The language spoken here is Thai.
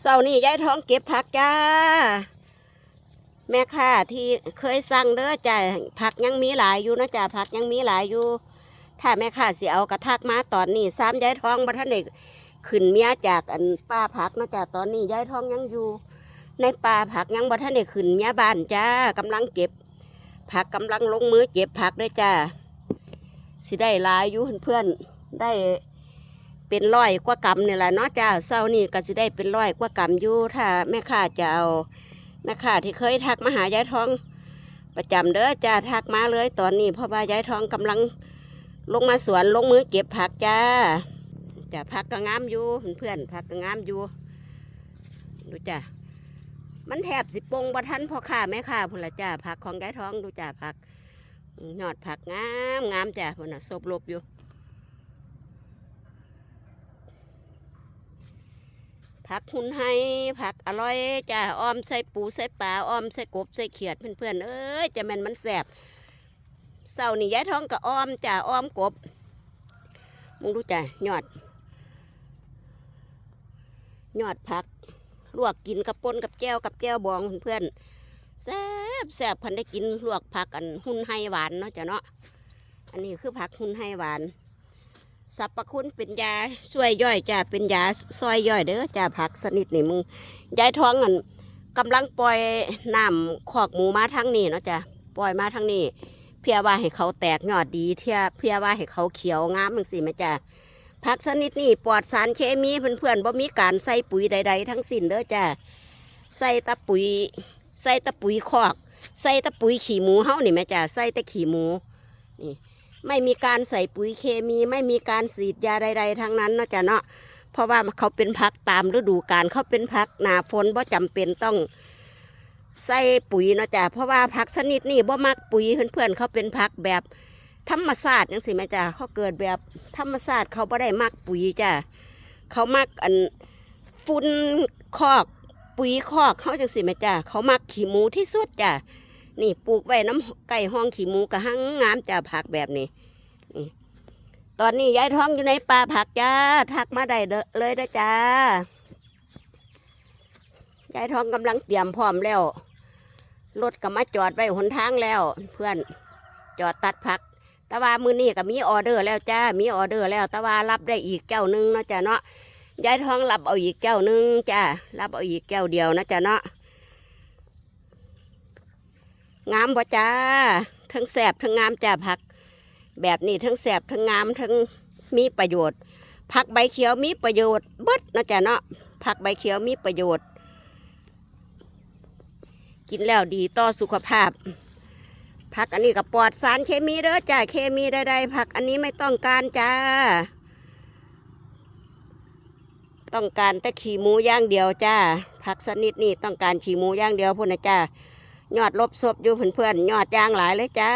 เสาร์นี้ยายท้องเก็บผักจ้า แม่ค้าที่เคยสั่งเด้อจ้าผักยังมีหลายอยู่นะจ้าผักยังมีหลายอยู่ ถ้าแม่ค้าสิเอากระทักมาตอนนี้ซ้ำยายท้องบ่ทันได้ขึ้นเมียจากอันป้าผักนะจ้าตอนนี้ยายท้องยังอยู่ ในป่าผักยังบ่ทันได้ขึ้นเมียบ้านจ้ากำลังเก็บ ผักกำลังลงมือเก็บผักด้วยจ้าสิได้หลายอยู่เพื่อนได้ เป็นร้อยกว่ากำนี่แหละเนาะจ้าเศร้านี่ก็สิได้เป็นร้อยกว่ากำอยู่ถ้าแม่ค้าจะเอาแม่ค้าที่เคยทักมาหายายทอง ประจำเด้อจ้าทักมาเลยตอนนี้เพราะว่ายายทองกำลังลงมาสวนลงมือเก็บผักจ้าจ้าผักก็งามอยู่เพื่อนผักก็งามอยู่ดูจ้ามันแทบสิปงบ่ทันพ่อค้าแม่ค้าพุ่นละจ้าผักของยายทองดูจ้าผักยอดผักงามงามจ้าพุ่นน่ะศพลบอยู่ ผักหุ่นให้ผักอร่อยจ้าออมใส่ปูใส่ปลาออมใส่กบใส่เขียดเพื่อนๆเอ้ยจะแม่นมันแสบเสาร์นี่ยายท้องกับออมจ้าออมกบมึงดูจ้ายอดยอดผักลวกกินกับปนกับแก้วกับแก้วบองเพื่อนๆแซ่บแซ่บพันได้กินลวกผักอันหุ่นให้หวานเนาะจ้ะเนาะอันนี้คือผักหุ่นให้หวาน สรรพคุณเป็นยาช่วยย่อยจ้าเป็นยาซอยย่อยเด้อจ้าผักสนิทนี่มึงยายท้องอันกำลังปล่อยน้ำขอกหมูมาทางนี้เนาะจ้าปล่อยมาทางนี้เพียว่าให้เขาแตกยอดดีเทียเพียว่าให้เขาเขียวงามมึงสิแม่จ้าผักชนิดนี้ปลอดสารเคมีเพื่อนๆบ่มีการใส่ปุ๋ยใด ๆ ทั้งสิ้นเด้อจ้าใส่ตะปุ๋ย ใส่ตะปุ๋ยคอก ใส่ตะปุ๋ยขี่หมูเฮานี่แม่จ้าใส่ต่ขี่หมูนี่ ไม่มีการใส่ปุ๋ยเคมี ไม่มีการฉีดยาใดๆทั้งนั้นเนาะจ้ะเนาะเพราะว่าเขาเป็นพักตามฤดูกาลเขาเป็นพักหนาฝนบ่จำเป็นต้องใส่ปุ๋ยเนาะจ้ะเพราะว่าผักชนิดนี้บ่มักปุ๋ยเพื่อนๆเขาเป็นพักแบบธรรมชาสติจังสิแม่จ้ะเขาเกิดแบบธรรมชาสติเขาบ่ได้มักปุ๋ยจ้ะเขามักอันฝุ่นคอกปุ๋ยคอกเขาจังสิแม่จ้ะเขามักขี้หมูที่สุดจ้ะ นี่ปลูกไว้น้ำไก่ห้องขี้หมูกระหังงามจ้าผักแบบนี้นี่ตอนนี้ยายท้องอยู่ในป่าผักจ้าทักมาได้เลยนะจ้ายายท้องกำลังเตรียมพร้อมแล้วรถก็มาจอดไว้หนทางแล้ว เพื่อนจอดตัดผักต่ว่ามือนี้ก็มีออเดอร์แล้วจ้ามีออเดอร์แล้วต่ว่ารับได้อีกแก้วหนึงเนาะจ้าเนาะยายท้องรับเอาอีกแก้วหนึงจ้ารับเอาอีกแก้วเดียวนะจ้าเนาะ งามบ่จ้า ทั้งแสบทั้งงามจ้าผัก แบบนี้ทั้งแสบทั้งงามทั้งมีประโยชน์ ผักใบเขียวมีประโยชน์เบิดนะจ้ะเนาะผักใบเขียวมีประโยชน์ กินแล้วดีต่อสุขภาพผักอันนี้ก็ปลอดสารเคมีเด้อจ้าเคมีใดๆผักอันนี้ไม่ต้องการจ้า ต้องการแต่ขี่หมูย่างเดียวจ้าผักชนิดนี้ต้องการขี่หมูย่างเดียวพุ่นนะจ้า ยอดลบศพอยู่เพื่อนๆยอดยางหลายเลยจ้า